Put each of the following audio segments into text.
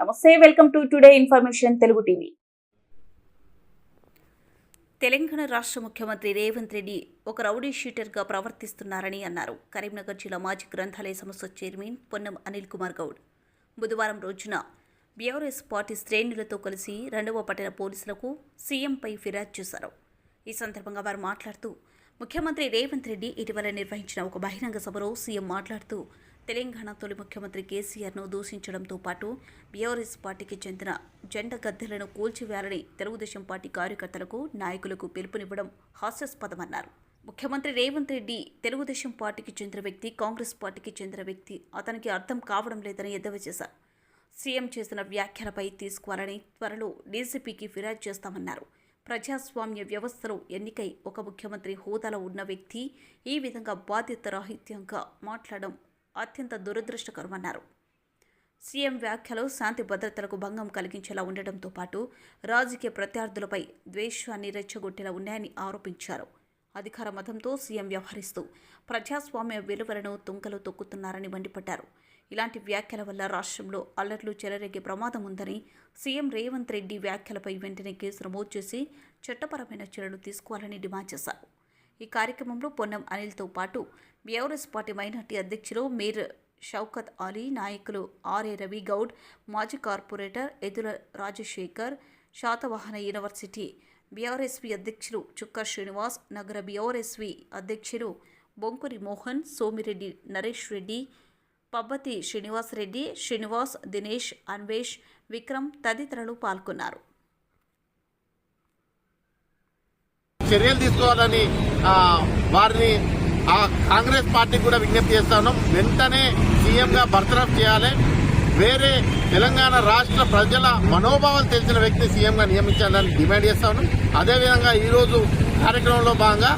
నమస్తే welcome to today information Telugu TV. Telangana రాష్ట్ర ముఖ్యమంత్రి రేవంత్ రెడ్డి ఒక రౌడీ షీటర్గా ప్రవర్తిస్తున్నారని అన్నారు. కరీంనగర్ జిల్లా మాజీ గ్రంథాలయ సంస్థ చైర్మన్ పొన్నం అనిల్ కుమార్ గౌడ్. బుధవారం రోజున బీఆర్ఎస్ పార్టీ శ్రేణులతో కలిసి రెండవ పట్టణ పోలీసులకు సీఎంపై ఫిర్యాదు చేశారు. ఈ సందర్భంగా వారు మాట్లాడుతూ ముఖ్యమంత్రి రేవంత్ రెడ్డి ఇటీవల నిర్వహించిన ఒక బహిరంగ సభలో సీఎం మాట్లాడుతూ తెలంగాణ తొలి ముఖ్యమంత్రి కేసీఆర్ను దూషించడంతో పాటు బీఆర్ఎస్ పార్టీకి చెందిన జెండ గద్దెలను కూల్చివేయాలని తెలుగుదేశం పార్టీ కార్యకర్తలకు నాయకులకు పిలుపునివ్వడం హాస్యాస్పదమన్నారు. ముఖ్యమంత్రి రేవంత్ రెడ్డి తెలుగుదేశం పార్టీకి చెందిన వ్యక్తి కాంగ్రెస్ పార్టీకి చెందిన వ్యక్తి అతనికి అర్థం కావడం లేదని ఎద్దవ చేశారు. సీఎం చేసిన వ్యాఖ్యలపై తీసుకోవాలని త్వరలో డీసీపీకి ఫిర్యాదు చేస్తామన్నారు. ప్రజాస్వామ్య వ్యవస్థలో ఎన్నికై ఒక ముఖ్యమంత్రి హోదాలో ఉన్న వ్యక్తి ఈ విధంగా బాధ్యత రాహిత్యంగా మాట్లాడడం అత్యంత దురదృష్టకరమన్నారు. సీఎం వ్యాఖ్యలు శాంతి భద్రతలకు భంగం కలిగించేలా ఉండటంతో పాటు రాజకీయ ప్రత్యర్థులపై ద్వేషాన్ని రెచ్చగొట్టేలా ఉన్నాయని ఆరోపించారు. అధికార మతంతో సీఎం వ్యవహరిస్తూ ప్రజాస్వామ్య విలువలను తుంకలు తొక్కుతున్నారని మండిపడ్డారు. ఇలాంటి వ్యాఖ్యల వల్ల రాష్ట్రంలో అల్లర్లు చెలరేగే ప్రమాదం ఉందని సీఎం రేవంత్ రెడ్డి వ్యాఖ్యలపై వెంటనే కేసు నమోదు చేసి చట్టపరమైన చర్యలు తీసుకోవాలని డిమాండ్ చేశారు. ఈ కార్యక్రమంలో పొన్నం అనిల్తో పాటు బీఆర్ఎస్ పార్టీ మైనార్టీ అధ్యక్షులు మీర్ షౌకత్ అలీ నాయకులు ఆర్ఏ రవి గౌడ్ మాజీ corporator Edula Rajasekhar Satavahana university BRSV అధ్యక్షులు చుక్క శ్రీనివాస్ నగర బీఆర్ఎస్వి అధ్యక్షులు బొంకురి మోహన్ సోమిరెడ్డి నరేష్ రెడ్డి పబ్బతి శ్రీనివాసరెడ్డి శ్రీనివాస్ దినేష్ అన్వేష్ విక్రమ్ తదితరులు పాల్గొన్నారు. చర్యలు తీసుకోవాలని వారిని ఆ కాంగ్రెస్ పార్టీకి కూడా విజ్ఞప్తి చేస్తాను వెంటనే సీఎంగా బర్తరఫ్ చేయాలి. వేరే తెలంగాణ రాష్ట్ర ప్రజల మనోభావాలు తెలిసిన వ్యక్తిని సీఎంగా నియమించాలని డిమాండ్ చేస్తాను అదేవిధంగా ఈరోజు కార్యక్రమంలో భాగంగా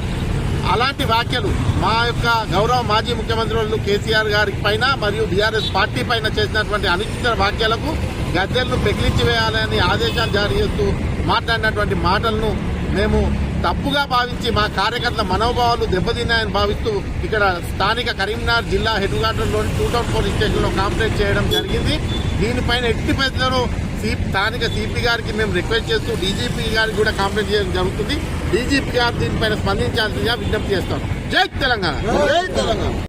అలాంటి వ్యాఖ్యలు మా యొక్క గౌరవ మాజీ ముఖ్యమంత్రి వాళ్ళు కేసీఆర్ గారి పైన మరియు బీఆర్ఎస్ పార్టీ పైన చేసినటువంటి అనుచిత వ్యాఖ్యలకు గద్దెలను పెకిలించి వేయాలని ఆదేశాలు జారీ చేస్తూ మాట్లాడినటువంటి మాటలను మేము తప్పుగా భావించి మా కార్యకర్తల మనోభావాలు దెబ్బతిన్నాయని భావిస్తూ ఇక్కడ స్థానిక కరీంనగర్ జిల్లా హెడ్ క్వార్టర్లోని టూ టౌన్ పోలీస్ స్టేషన్లో కంప్లైంట్ చేయడం జరిగింది. దీనిపైన ఎట్టి పరిస్థితుల్లో స్థానిక సిపి గారికి మేము రిక్వెస్ట్ చేస్తూ డీజీపీ గారికి కూడా కంప్లైంట్ చేయడం జరుగుతుంది. డీజీపీ గారు దీనిపైన స్పందించాల్సిందిగా విజ్ఞప్తి చేస్తాం జై తెలంగాణ! జై తెలంగాణ!